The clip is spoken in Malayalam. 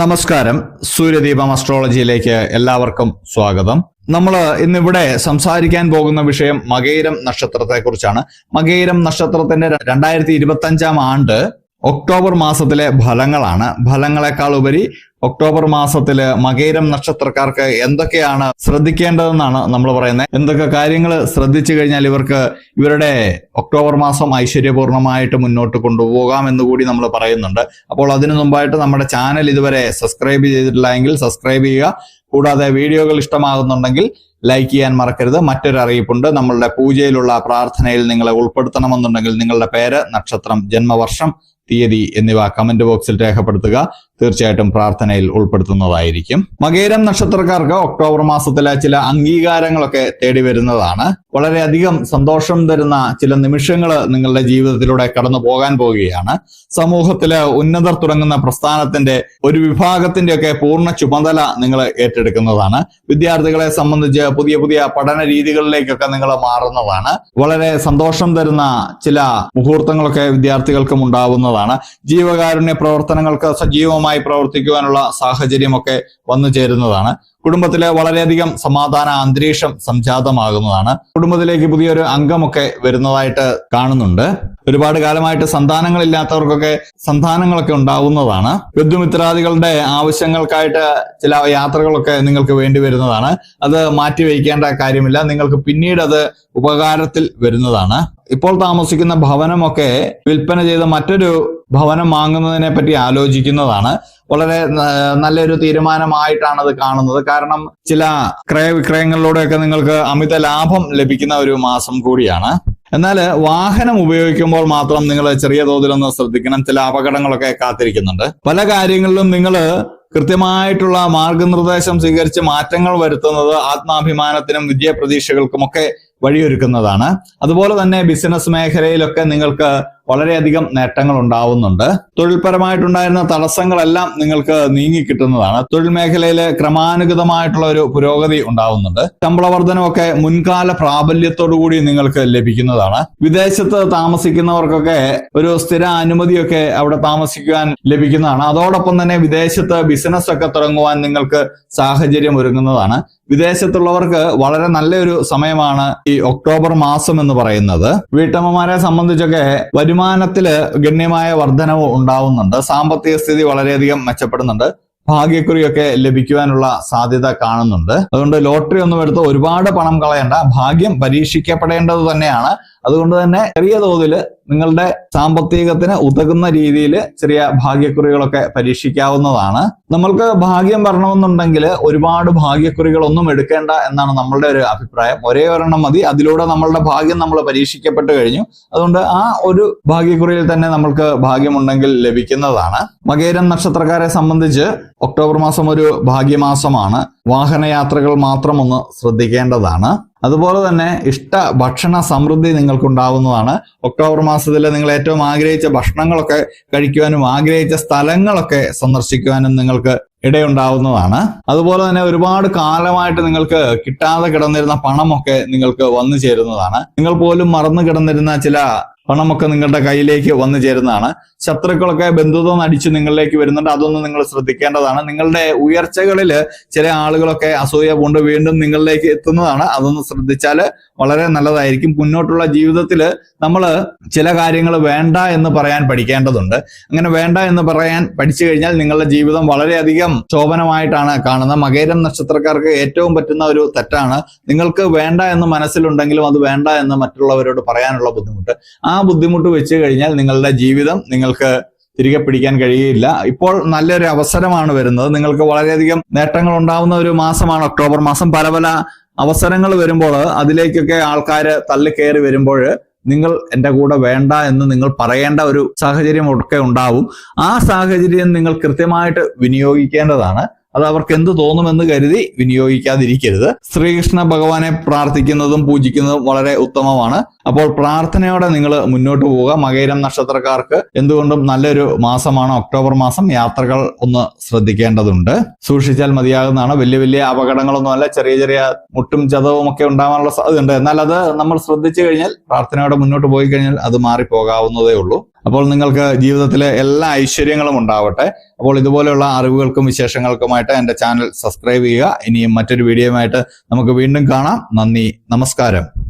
നമസ്കാരം. സൂര്യദീപം അസ്ട്രോളജിയിലേക്ക് എല്ലാവർക്കും സ്വാഗതം. നമ്മൾ ഇന്നിവിടെ സംസാരിക്കാൻ പോകുന്ന വിഷയം മകേരം നക്ഷത്രത്തെക്കുറിച്ചാണ്. കുറിച്ചാണ് മകയിരം നക്ഷത്രത്തിന്റെ രണ്ടായിരത്തി ഇരുപത്തി അഞ്ചാം ആണ്ട് ഒക്ടോബർ മാസത്തിലെ ഫലങ്ങളാണ്. ഫലങ്ങളെക്കാൾ ഉപരി ഒക്ടോബർ മാസത്തിൽ മകേരം നക്ഷത്രക്കാർക്ക് എന്തൊക്കെയാണ് ശ്രദ്ധിക്കേണ്ടതെന്നാണ് നമ്മൾ പറയുന്നത്. എന്തൊക്കെ കാര്യങ്ങൾ ശ്രദ്ധിച്ചു കഴിഞ്ഞാൽ ഇവർക്ക് ഇവരുടെ ഒക്ടോബർ മാസം ഐശ്വര്യപൂർണമായിട്ട് മുന്നോട്ട് കൊണ്ടുപോകാം എന്ന് കൂടി നമ്മൾ പറയുന്നുണ്ട്. അപ്പോൾ അതിനു മുമ്പായിട്ട് നമ്മുടെ ചാനൽ ഇതുവരെ സബ്സ്ക്രൈബ് ചെയ്തിട്ടില്ല എങ്കിൽ സബ്സ്ക്രൈബ് ചെയ്യുക. കൂടാതെ വീഡിയോകൾ ഇഷ്ടമാകുന്നുണ്ടെങ്കിൽ ലൈക്ക് ചെയ്യാൻ മറക്കരുത്. മറ്റൊരു അറിയിപ്പുണ്ട്. നമ്മളുടെ പൂജയിലുള്ള പ്രാർത്ഥനയിൽ നിങ്ങളെ ഉൾപ്പെടുത്തണമെന്നുണ്ടെങ്കിൽ നിങ്ങളുടെ പേര് നക്ഷത്രം ജന്മവർഷം തീയതി എന്നിവ കമന്റ് ബോക്സിൽ രേഖപ്പെടുത്തുക. തീർച്ചയായിട്ടും പ്രാർത്ഥനയിൽ ഉൾപ്പെടുത്തുന്നതായിരിക്കും. മകേരം നക്ഷത്രക്കാർക്ക് ഒക്ടോബർ മാസത്തിലെ ചില അംഗീകാരങ്ങളൊക്കെ തേടി വരുന്നതാണ്. വളരെയധികം സന്തോഷം തരുന്ന ചില നിമിഷങ്ങൾ നിങ്ങളുടെ ജീവിതത്തിലൂടെ കടന്നു പോകാൻ പോവുകയാണ്. സമൂഹത്തിലെ ഉന്നതർ തുടങ്ങുന്ന പ്രസ്ഥാനത്തിന്റെ ഒരു വിഭാഗത്തിന്റെയൊക്കെ പൂർണ ചുമതല നിങ്ങൾ ഏറ്റെടുക്കുന്നതാണ്. വിദ്യാർത്ഥികളെ സംബന്ധിച്ച് പുതിയ പുതിയ പഠന രീതികളിലേക്കൊക്കെ നിങ്ങൾ മാറുന്നതാണ്. വളരെ സന്തോഷം തരുന്ന ചില മുഹൂർത്തങ്ങളൊക്കെ വിദ്യാർത്ഥികൾക്കും ഉണ്ടാവുന്നതാണ്. ജീവകാരുണ്യ പ്രവർത്തനങ്ങൾക്ക് സജീവമായി പ്രവർത്തിക്കുവാനുള്ള സാഹചര്യമൊക്കെ വന്നു ചേരുന്നതാണ്. കുടുംബത്തിലെ വളരെയധികം സമാധാന അന്തരീക്ഷം സംജാതമാകുന്നതാണ്. കുടുംബത്തിലേക്ക് പുതിയൊരു അംഗമൊക്കെ വരുന്നതായിട്ട് കാണുന്നുണ്ട്. ഒരുപാട് കാലമായിട്ട് സന്താനങ്ങളില്ലാത്തവർക്കൊക്കെ സന്താനങ്ങളൊക്കെ ഉണ്ടാവുന്നതാണ്. ബന്ധുമിത്രാദികളുടെ ആവശ്യങ്ങൾക്കായിട്ട് ചില യാത്രകളൊക്കെ നിങ്ങൾക്ക് വേണ്ടി വരുന്നതാണ്. അത് മാറ്റിവെക്കേണ്ട കാര്യമില്ല. നിങ്ങൾക്ക് പിന്നീട് അത് ഉപകാരത്തിൽ വരുന്നതാണ്. ഇപ്പോൾ താമസിക്കുന്ന ഭവനമൊക്കെ വിൽപ്പന ചെയ്ത മറ്റൊരു ഭവനം വാങ്ങുന്നതിനെ പറ്റി ആലോചിക്കുന്നതാണ്. വളരെ നല്ലൊരു തീരുമാനമായിട്ടാണ് അത് കാണുന്നത്. കാരണം ചില ക്രയവിക്രയങ്ങളിലൂടെയൊക്കെ നിങ്ങൾക്ക് അമിത ലാഭം ലഭിക്കുന്ന ഒരു മാസം കൂടിയാണ്. എന്നാൽ വാഹനം ഉപയോഗിക്കുമ്പോൾ മാത്രം നിങ്ങൾ ചെറിയ തോതിലൊന്ന് ശ്രദ്ധിക്കണം. ചില അപകടങ്ങളൊക്കെ കാത്തിരിക്കുന്നുണ്ട്. പല കാര്യങ്ങളിലും നിങ്ങൾ കൃത്യമായിട്ടുള്ള മാർഗനിർദ്ദേശം സ്വീകരിച്ച് മാറ്റങ്ങൾ വരുത്തുന്നത് ആത്മാഭിമാനത്തിനും വിജയപ്രതീക്ഷകൾക്കുമൊക്കെ വഴിയൊരുക്കുന്നതാണ്. അതുപോലെ തന്നെ ബിസിനസ് മേഖലയിലൊക്കെ നിങ്ങൾക്ക് വളരെയധികം നേട്ടങ്ങൾ ഉണ്ടാവുന്നുണ്ട്. തൊഴിൽപരമായിട്ടുണ്ടായിരുന്ന തടസ്സങ്ങളെല്ലാം നിങ്ങൾക്ക് നീങ്ങിക്കിട്ടുന്നതാണ് തൊഴിൽ മേഖലയിൽ ക്രമാനുഗതമായിട്ടുള്ള ഒരു പുരോഗതി ഉണ്ടാവുന്നുണ്ട്. ശമ്പള വർധനമൊക്കെ മുൻകാല പ്രാബല്യത്തോടു കൂടി നിങ്ങൾക്ക് ലഭിക്കുന്നതാണ്. വിദേശത്ത് താമസിക്കുന്നവർക്കൊക്കെ ഒരു സ്ഥിര അനുമതിയൊക്കെ അവിടെ താമസിക്കുവാൻ ലഭിക്കുന്നതാണ്. അതോടൊപ്പം തന്നെ വിദേശത്ത് ബിസിനസ് ഒക്കെ തുടങ്ങുവാൻ നിങ്ങൾക്ക് സാഹചര്യം ഒരുങ്ങുന്നതാണ്. വിദേശത്തുള്ളവർക്ക് വളരെ നല്ലൊരു സമയമാണ് ഈ ഒക്ടോബർ മാസം എന്ന് പറയുന്നത്. വീട്ടമ്മമാരെ സംബന്ധിച്ചൊക്കെ വരുമാനത്തിൽ ഗണ്യമായ വർധനവ് ഉണ്ടാവുന്നുണ്ട്. സാമ്പത്തിക സ്ഥിതി വളരെയധികം മെച്ചപ്പെടുന്നുണ്ട്. ഭാഗ്യക്കുറിയൊക്കെ ലഭിക്കുവാനുള്ള സാധ്യത കാണുന്നുണ്ട്. അതുകൊണ്ട് ലോട്ടറി ഒന്നും എടുത്ത് ഒരുപാട് പണം കളയണ്ട. ഭാഗ്യം പരീക്ഷിക്കപ്പെടേണ്ടത് തന്നെയാണ്. അതുകൊണ്ട് തന്നെ ചെറിയ തോതിൽ നിങ്ങളുടെ സാമ്പത്തികത്തിന് ഉതകുന്ന രീതിയിൽ ചെറിയ ഭാഗ്യക്കുറികളൊക്കെ പരീക്ഷിക്കാവുന്നതാണ്. നമ്മൾക്ക് ഭാഗ്യം വരണമെന്നുണ്ടെങ്കിൽ ഒരുപാട് ഭാഗ്യക്കുറികളൊന്നും എടുക്കേണ്ട എന്നാണ് നമ്മളുടെ ഒരു അഭിപ്രായം. ഒരേ ഒരെണ്ണം മതി. അതിലൂടെ നമ്മളുടെ ഭാഗ്യം നമ്മൾ പരീക്ഷിക്കപ്പെട്ട് കഴിഞ്ഞു. അതുകൊണ്ട് ആ ഒരു ഭാഗ്യക്കുറിയിൽ തന്നെ നമ്മൾക്ക് ഭാഗ്യമുണ്ടെങ്കിൽ ലഭിക്കുന്നതാണ്. മകേരം നക്ഷത്രക്കാരെ സംബന്ധിച്ച് ഒക്ടോബർ മാസം ഒരു ഭാഗ്യമാസമാണ്. വാഹനയാത്രകൾ മാത്രം ഒന്ന് ശ്രദ്ധിക്കേണ്ടതാണ്. അതുപോലെ തന്നെ ഇഷ്ട ഭക്ഷണ സമൃദ്ധി നിങ്ങൾക്കുണ്ടാവുന്നതാണ്. ഒക്ടോബർ മാസത്തിൽ നിങ്ങൾ ഏറ്റവും ആഗ്രഹിച്ച ഭക്ഷണങ്ങളൊക്കെ കഴിക്കുവാനും ആഗ്രഹിച്ച സ്ഥലങ്ങളൊക്കെ സന്ദർശിക്കുവാനും നിങ്ങൾക്ക് ഇടയുണ്ടാവുന്നതാണ്. അതുപോലെ തന്നെ ഒരുപാട് കാലമായിട്ട് നിങ്ങൾക്ക് കിട്ടാതെ കിടന്നിരുന്ന പണമൊക്കെ നിങ്ങൾക്ക് വന്നു ചേരുന്നതാണ്. നിങ്ങൾ പോലും മറന്നു കിടന്നിരുന്ന ചില പണമൊക്കെ നിങ്ങളുടെ കയ്യിലേക്ക് വന്നു ചേരുന്നതാണ്. ശത്രുക്കളൊക്കെ ബന്ധുത്വം അടിച്ച് നിങ്ങളിലേക്ക് വരുന്നുണ്ട്. അതൊന്നും നിങ്ങൾ ശ്രദ്ധിക്കേണ്ടതാണ്. നിങ്ങളുടെ ഉയർച്ചകളിൽ ചില ആളുകളൊക്കെ അസൂയ കൊണ്ട് വീണ്ടും നിങ്ങളിലേക്ക് എത്തുന്നതാണ്. അതൊന്ന് ശ്രദ്ധിച്ചാൽ വളരെ നല്ലതായിരിക്കും. മുന്നോട്ടുള്ള ജീവിതത്തിൽ നമ്മൾ ചില കാര്യങ്ങൾ വേണ്ട എന്ന് പറയാൻ പഠിക്കേണ്ടതുണ്ട്. അങ്ങനെ വേണ്ട എന്ന് പറയാൻ പഠിച്ചു കഴിഞ്ഞാൽ നിങ്ങളുടെ ജീവിതം വളരെയധികം ശോഭനമായിട്ടാണ് കാണുന്നത്. മകേരം നക്ഷത്രക്കാർക്ക് ഏറ്റവും പറ്റുന്ന ഒരു തെറ്റാണ്. നിങ്ങൾക്ക് വേണ്ട എന്ന് മനസ്സിലുണ്ടെങ്കിലും അത് വേണ്ട എന്ന് മറ്റുള്ളവരോട് പറയാനുള്ള ബുദ്ധിമുട്ട്. ആ ബുദ്ധിമുട്ട് വെച്ച് കഴിഞ്ഞാൽ നിങ്ങളുടെ ജീവിതം നിങ്ങൾക്ക് തിരികെ പിടിക്കാൻ കഴിയില്ല. ഇപ്പോൾ നല്ലൊരു അവസരമാണ് വരുന്നത്. നിങ്ങൾക്ക് വളരെയധികം നേട്ടങ്ങൾ ഉണ്ടാവുന്ന ഒരു മാസമാണ് ഒക്ടോബർ മാസം. പല പല അവസരങ്ങൾ വരുമ്പോൾ അതിലേക്കൊക്കെ ആൾക്കാർ തള്ളി കയറി വരുമ്പോൾ നിങ്ങൾ എന്റെ കൂടെ വേണ്ട എന്ന് നിങ്ങൾ പറയേണ്ട ഒരു സാഹചര്യം ഒക്കെ ഉണ്ടാവും. ആ സാഹചര്യം നിങ്ങൾ കൃത്യമായിട്ട് വിനിയോഗിക്കേണ്ടതാണ്. അത് അവർക്ക് എന്ത് തോന്നുമെന്ന് കരുതി വിനിയോഗിക്കാതിരിക്കരുത്. ശ്രീകൃഷ്ണ ഭഗവാനെ പ്രാർത്ഥിക്കുന്നതും പൂജിക്കുന്നതും വളരെ ഉത്തമമാണ്. അപ്പോൾ പ്രാർത്ഥനയോടെ നിങ്ങൾ മുന്നോട്ട് പോവുക. മകയിരം നക്ഷത്രക്കാർക്ക് എന്തുകൊണ്ടും നല്ലൊരു മാസമാണ്. ഒക്ടോബർ മാസം യാത്രകൾ ഒന്ന് ശ്രദ്ധിക്കേണ്ടതുണ്ട്. സൂക്ഷിച്ചാൽ മതിയാകുന്നതാണ്. വലിയ വലിയ അപകടങ്ങളൊന്നുമല്ല. ചെറിയ ചെറിയ മുട്ടും ചതവും ഒക്കെ ഉണ്ടാവാനുള്ള സാധ്യതയുണ്ട്. എന്നാൽ അത് നമ്മൾ ശ്രദ്ധിച്ചു കഴിഞ്ഞാൽ പ്രാർത്ഥനയോടെ മുന്നോട്ട് പോയി കഴിഞ്ഞാൽ അത് മാറിപ്പോകാവുന്നതേ ഉള്ളൂ. അപ്പോൾ നിങ്ങൾക്ക് ജീവിതത്തിലെ എല്ലാ ഐശ്വര്യങ്ങളും ഉണ്ടാവട്ടെ. അപ്പോൾ ഇതുപോലെയുള്ള അറിവുകൾക്കും വിശേഷങ്ങൾക്കുമായിട്ട് എന്റെ ചാനൽ സബ്സ്ക്രൈബ് ചെയ്യുക. ഇനിയും മറ്റൊരു വീഡിയോയുമായിട്ട് നമുക്ക് വീണ്ടും കാണാം. നന്ദി. നമസ്കാരം.